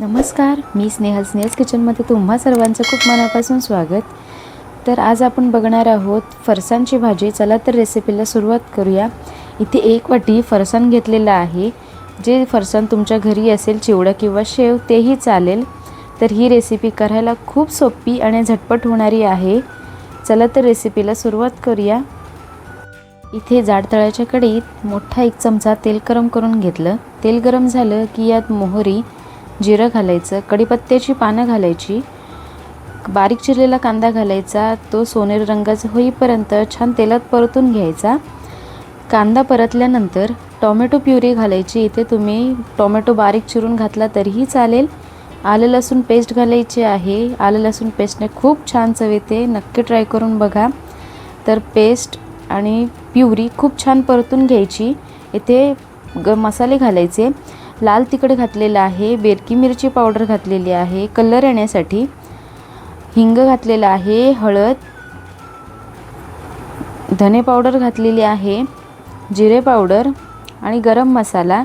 नमस्कार मी स्नेहल स्नेहल्स किचनमध्ये तुम्हा सर्वांचं खूप मनापासून स्वागत. तर आज आपण बघणार आहोत फरसांची भाजी. चला तर रेसिपीला सुरुवात करूया. इथे एक वाटी फरसाण घेतलेलं आहे. जे फरसाण तुमच्या घरी असेल चिवडा किंवा शेव तेही चालेल. तर ही रेसिपी करायला खूप सोपी आणि झटपट होणारी आहे. चला तर रेसिपीला सुरुवात करूया. इथे जाड तळ्याच्या कढईत मोठा एक चमचा तेल गरम करून घेतलं. तेल गरम झालं की यात मोहरी जिरं घालायचं कढीपत्त्याची पानं घालायची बारीक चिरलेला कांदा घालायचा तो सोनेरी रंगाचा होईपर्यंत छान तेलात परतून घ्यायचा. कांदा परतल्यानंतर टोमॅटो प्युरी घालायची इथे तुम्ही टोमॅटो बारीक चिरून घातला तरीही चालेल. आलं लसूण पेस्ट घालायची आहे. आलं लसूण पेस्टने खूप छान चव येते नक्की ट्राय करून बघा. तर पेस्ट आणि प्युरी खूप छान परतून घ्यायची. इथे ग मसाले घालायचे. लाल तिखट घातलेलं आहे बेरकी मिरची पावडर घातलेली आहे कलर येण्यासाठी हिंग घातलेलं आहे हळद धने पावडर घातलेली आहे जिरे पावडर आणि गरम मसाला.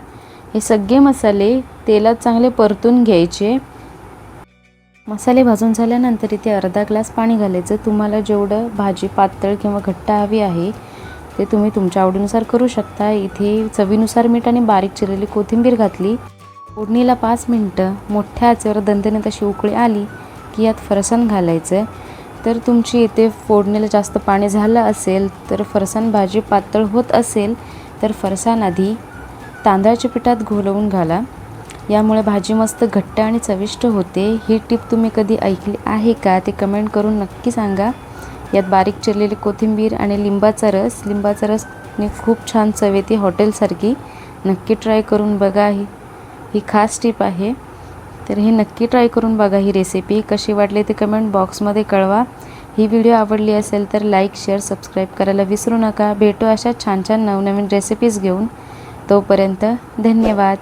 हे सगळे मसाले तेलात चांगले परतून घ्यायचे. मसाले भाजून झाल्यानंतर इथे अर्धा ग्लास पाणी घालायचं. तुम्हाला जेवढं भाजी पातळ किंवा घट्ट हवी आहे ते तुम्ही तुमच्या आवडीनुसार करू शकता. इथे चवीनुसार मीठ आणि बारीक चिरलेली कोथिंबीर घातली. फोडणीला पाच मिनटं. मोठ्या आचेवर दंतने तशी उकळी आली की यात फरसाण घालायचं तर तुमची इथे फोडणीला जास्त पाणी झालं असेल तर फरसाण भाजी पातळ होत असेल तर फरसाण आधी तांदळाच्या पिठात घोलवून घाला. यामुळे भाजी मस्त घट्ट आणि चविष्ट होते. ही टिप तुम्ही कधी ऐकली आहे का? ते कमेंट करून नक्की सांगा. यात बारीक चिरलेली कोथिंबीर आणि लिंबाचा रस. लिंबाचा रसने खूप छान चव येते हॉटेलसारखी. नक्की ट्राय करून बघा ही. ही खास टीप आहे. तर हे नक्की ट्राय करून बघा ही रेसिपी कशी वाटली ते कमेंट बॉक्समध्ये कळवा. ही व्हिडिओ आवडली असेल तर लाईक शेअर सबस्क्राईब करायला विसरू नका. भेटू अशा छान छान नवनवीन रेसिपीज घेऊन. तोपर्यंत धन्यवाद.